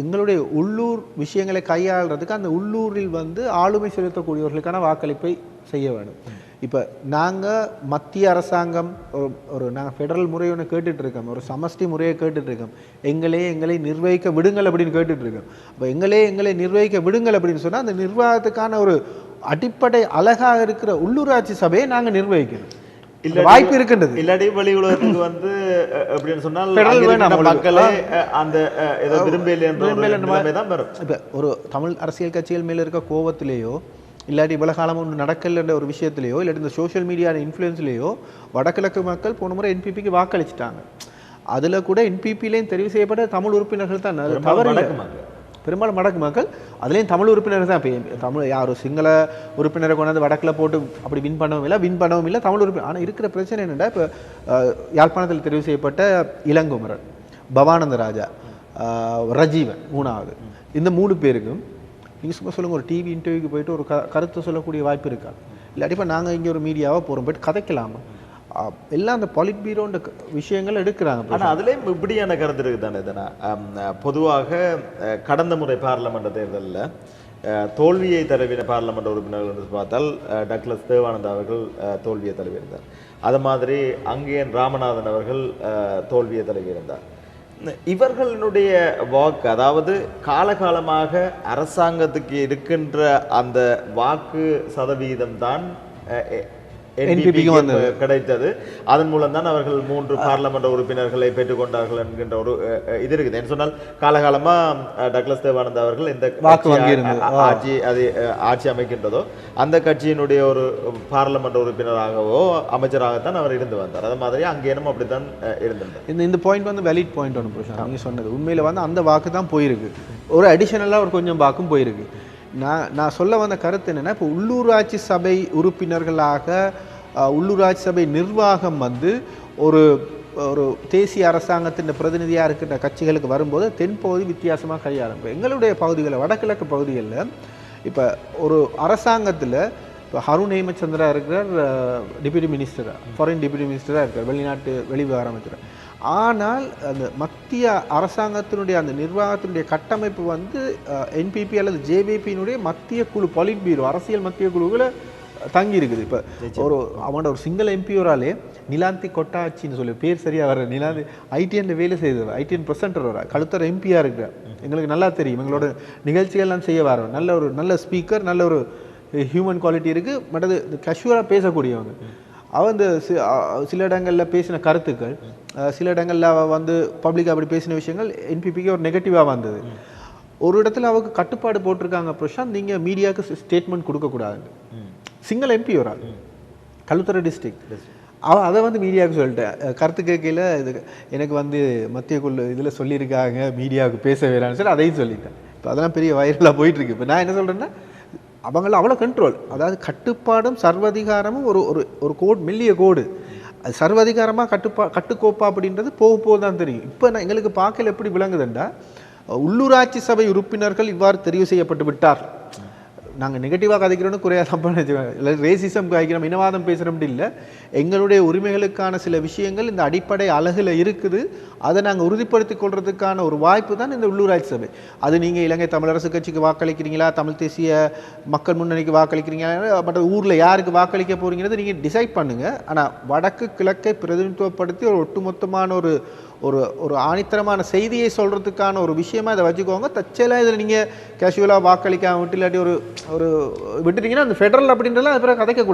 எங்களுடைய உள்ளூர் விஷயங்களை கையாளுறதுக்கு அந்த உள்ளூரில் வந்து ஆளுமை செலுத்தக்கூடியவர்களுக்கான வாக்களிப்பை செய்ய வேணும் இப்போ நாங்கள் மத்திய அரசாங்கம் ஒரு ஒரு நாங்கள் ஃபெடரல் முறை ஒன்று கேட்டுட்ருக்கோம் ஒரு சமஷ்டி முறையை கேட்டுட்ருக்கோம் எங்களே எங்களை நிர்வகிக்க விடுங்கள் அப்படின்னு கேட்டுட்ருக்கோம் அப்போ எங்களே எங்களை நிர்வகிக்க விடுங்கள் அப்படின்னு சொன்னால் அந்த நிர்வாகத்துக்கான ஒரு அடிப்படை அழகாக இருக்கிற உள்ளூராட்சி சபையை நாங்கள் நிர்வகிக்கணும். வாய்ப்பு இருக்கின்றது. இல்லாட்டி வெளி உலகத்துக்கு வந்து அஹ், எப்படின்னு சொன்னால். மக்களே அந்த ஏதோ விரும்பல தான் வரும். இப்போ ஒரு தமிழ் அரசியல் கட்சிகள் மேல இருக்க கோவத்திலேயோ இல்லாட்டி இவ்வளவு காலம் ஒன்று நடக்கலைன்ற ஒரு விஷயத்திலேயோ இல்லாட்டி இந்த சோஷியல் மீடியா இன்ஃப்ளூயன்ஸ்லேயோ வடகிழக்கு மக்கள் போன முறை என்பிபிக்கு வாக்களிச்சிட்டாங்க. அதுல கூட என்பிபிலையும் தெரிவு செய்யப்பட்ட தமிழ் உறுப்பினர்கள் தான். தவறு. பெரும்பாலும் வடக்கு மக்கள் அதுலேயும் தமிழ் உறுப்பினர் தான். இப்போ தமிழ் யார் சிங்கள உறுப்பினரை கொண்டாந்து வடக்கில் போட்டு அப்படி வின் பண்ணவும் இல்லை வின் பண்ணவும் இல்லை தமிழ் உறுப்பினர். ஆனால் இருக்கிற பிரச்சனை என்னென்னா இப்போ யாழ்ப்பாணத்தில் தெரிவு செய்யப்பட்ட இளங்குமரன் பவானந்த ராஜா ரஜீவன் மூணாவது. இந்த மூணு பேருக்கும் நீங்கள் சும்மா சொல்லுங்கள் ஒரு டிவி இன்டர்வியூக்கு போயிட்டு ஒரு க கருத்தை சொல்லக்கூடிய வாய்ப்பு இருக்கா? இல்லாட்டி இப்போ நாங்கள் இங்கே ஒரு மீடியாவாக போகிறோம் போயிட்டு கதைக்கலாமா? எல்லாம் அந்த பாலிட் பீரோன்ற விஷயங்கள் எடுக்கிறாங்க ஆனா அதுலயும் இப்படியான கருத்து இருக்கு தானே இதுனா? பொதுவாக கடந்த முறை பாராளுமன்ற தேர்தலில் தோல்வியை தழுவின பாராளுமன்ற உறுப்பினர்கள் என்று பார்த்தால் டக்ளஸ் தேவானந்தா அவர்கள் தோல்வியை தழுவியிருந்தார். அது மாதிரி அங்கேயன் ராமநாதன் அவர்கள் தோல்வியை தழுவியிருந்தார். இவர்களுடைய வாக்கு அதாவது காலகாலமாக அரசாங்கத்துக்கு இருக்கின்ற அந்த வாக்கு சதவீதம் தான் NPP க்கு வந்தது. கிடைத்தது. அதன் மூலம் தான் அவர்கள் மூன்று பார்லமெண்ட் உறுப்பினர்களை பெற்றுக்கொண்டார்கள் என்கின்ற ஒரு இது இருக்குது. என்ன சொன்னால் காலகாலமா டக்ளஸ் தேவானந்தா அவர்கள் இந்த வாக்கு வங்கி ஆட்சி அது ஆட்சி அமைக்கின்றதோ அந்த கட்சியினுடைய ஒரு பார்லமெண்ட் உறுப்பினராகவோ அமைச்சராகத்தான் அவர் இருந்து வந்தார். அது மாதிரி அங்கேனும் அப்படித்தான் இருந்திருந்தார் இந்த இந்த பாயிண்ட் வந்து வெலிட் பாயிண்ட் ஒன்று புருஷன் நீங்கள் சொன்னது. உண்மையில் வந்து அந்த வாக்கு தான் போயிருக்கு. ஒரு அடிஷனலாக ஒரு கொஞ்சம் வாக்கும் போயிருக்கு. நான் நான் சொல்ல வந்த கருத்து என்னென்னா இப்போ உள்ளூராட்சி சபை உறுப்பினர்களாக உள்ளூராட்சி சபை நிர்வாகம் வந்து ஒரு ஒரு தேசிய அரசாங்கத்தின் பிரதிநிதியாக இருக்கின்ற கட்சிகளுக்கு வரும்போது தென்பகுதி வித்தியாசமாக கையாளும் இப்போ எங்களுடைய பகுதிகளில் வடகிழக்கு பகுதிகளில் இப்போ ஒரு அரசாங்கத்தில் இப்போ ஹருண் ஹேமச்சந்திரா இருக்கிறார் டிப்யூட்டி மினிஸ்டர் ஃபாரின் டிப்யூட்டி மினிஸ்டராக இருக்கார் வெளிநாட்டு வெளிவிவகார அமைச்சர். ஆனால் அந்த மத்திய அரசாங்கத்தினுடைய அந்த நிர்வாகத்தினுடைய கட்டமைப்பு வந்து என்பிபி அல்லது ஜேபிபியினுடைய மத்திய குழு பாலிட் பீரோ அரசியல் மத்திய குழுவில் தங்கி இருக்குது இப்போ ஒரு அவனோட ஒரு சிங்கிள் எம்பியோராலே நிலாந்தி கொட்டாச்சின்னு சொல்லி பேர் சரியா வர நிலாந்தி ஐடிஎன்ல வேலை செய்தவர் ஐடிஎன் ப்ரெசென்டர் வர கழுத்தர் எம்பியாக இருக்கிறார் எங்களுக்கு நல்லா தெரியும். எங்களோட நிகழ்ச்சிகள்லாம் செய்ய வரவர் நல்ல ஒரு நல்ல ஸ்பீக்கர் நல்ல ஒரு ஹியூமன் குவாலிட்டி இருக்குது மற்றது கேஷுவலாக பேசக்கூடியவங்க. அவ இந்த சில இடங்களில் பேசின கருத்துக்கள் சில இடங்களில் அவ வந்து பப்ளிக் அப்படி பேசின விஷயங்கள் என்பிபிக்கு ஒரு நெகட்டிவாக வந்தது. ஒரு இடத்துல அவருக்கு கட்டுப்பாடு போட்டிருக்காங்க பிரசாந்த் நீங்கள் மீடியாவுக்கு ஸ்டேட்மெண்ட் கொடுக்கக்கூடாது. சிங்கிள் எம்பி ஒரு ஆள். கல்லுத்துறை டிஸ்ட்ரிக்ட் அவன் அதை வந்து மீடியாவுக்கு சொல்லிட்டேன். கருத்து கேட்கல இது எனக்கு வந்து மத்திய குழு இதில் சொல்லியிருக்காங்க மீடியாவுக்கு பேச வேறான்னு சொல்லி அதையும் சொல்லிட்டேன். இப்போ அதெல்லாம் பெரிய வைரலாக போயிட்டுருக்கு. இப்போ நான் என்ன சொல்கிறேன்னா அவங்கள அவ்வளோ கண்ட்ரோல் அதாவது கட்டுப்பாடும் சர்வதிகாரமும் ஒரு ஒரு ஒரு கோடு மெல்லிய கோடு அது சர்வதிகாரமாக கட்டுப்பா கட்டுக்கோப்பா அப்படின்றது போக போக தான் தெரியும். இப்போ நான் எங்களுக்கு பார்க்கல எப்படி விளங்குதுண்டா உள்ளூராட்சி சபை உறுப்பினர்கள் இவ்வாறு தெரிவு செய்யப்பட்டு விட்டார் நாங்கள் நெகட்டிவாக கதைக்கிறோன்னு குறையாக தப்பாக நினச்சிக்கோங்க இல்லை ரேசிசம் காய்க்கிறோம் இனவாதம் பேசுகிறோம்னு இல்லை. எங்களுடைய உரிமைகளுக்கான சில விஷயங்கள் இந்த அடிப்படை அழகில் இருக்குது. அதை நாங்கள் உறுதிப்படுத்தி கொள்றதுக்கான ஒரு வாய்ப்பு தான் இந்த உள்ளூராட்சி சபை. அது நீங்கள் இலங்கை தமிழரசு கட்சிக்கு வாக்களிக்கிறீங்களா? தமிழ் தேசிய மக்கள் முன்னணிக்கு வாக்களிக்கிறீங்களா? மற்ற ஊரில் யாருக்கு வாக்களிக்க போகிறீங்கிறது நீங்கள் டிசைட் பண்ணுங்கள் ஆனால் வடக்கு கிழக்கை பிரதிநிதித்துவப்படுத்தி ஒரு ஒட்டுமொத்தமான ஒரு ஒரு ஒரு ஆணித்தரமான செய்தியை சொல்கிறதுக்கான ஒரு விஷயமா இதை வச்சுக்கோங்க. தச்செல்லாம் இதில் நீங்கள் கேஷுவலாக வாக்களிக்காம விட்டு இல்லாட்டி ஒரு ஒரு விட்டுட்டீங்கன்னா அந்த ஃபெடரல் அப்படின்றலாம் அது பிறகு கதைக்கக்கூடாது.